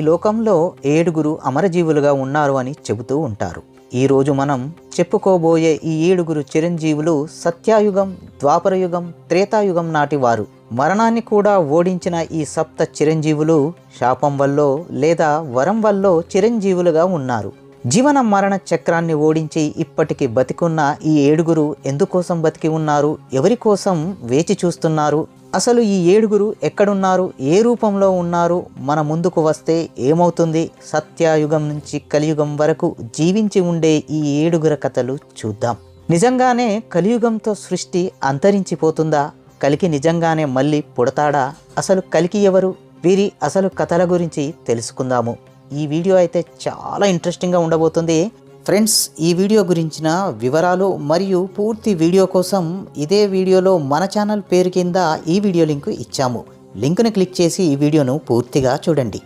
ఈ లోకంలో ఏడుగురు అమరజీవులుగా ఉన్నారు అని చెబుతూ ఉంటారు. ఈరోజు మనం చెప్పుకోబోయే ఈ ఏడుగురు చిరంజీవులు సత్యాయుగం ద్వాపరయుగం త్రేతాయుగం నాటి వారు. మరణాన్ని కూడా ఓడించిన ఈ సప్త చిరంజీవులు శాపం వల్లో లేదా వరం వల్లో చిరంజీవులుగా ఉన్నారు. జీవన మరణ చక్రాన్ని ఓడించి ఇప్పటికి బతికున్న ఈ ఏడుగురు ఎందుకోసం బతికి ఉన్నారు? ఎవరి కోసం వేచి చూస్తున్నారు? అసలు ఈ ఏడుగురు ఎక్కడున్నారు? ఏ రూపంలో ఉన్నారు? మన ముందుకు వస్తే ఏమవుతుంది? సత్యయుగం నుంచి కలియుగం వరకు జీవించి ఉండే ఈ ఏడుగుర కథలు చూద్దాం. నిజంగానే కలియుగంతో సృష్టి అంతరించిపోతుందా? కలికి నిజంగానే మళ్ళీ పుడతాడా? అసలు కలికి ఎవరు? వీరి అసలు కథల గురించి తెలుసుకుందాము. ఈ వీడియో అయితే చాలా ఇంట్రెస్టింగ్గా ఉండబోతుంది. ఫ్రెండ్స్ ఈ వీడియో గురించిన వివరాలు మరియు పూర్తి వీడియో కోసం ఇదే వీడియోలో మన ఛానల్ పేరు కింద ఈ వీడియో లింక్ ఇచ్చాము. లింక్ను క్లిక్ చేసి ఈ వీడియోను పూర్తిగా చూడండి.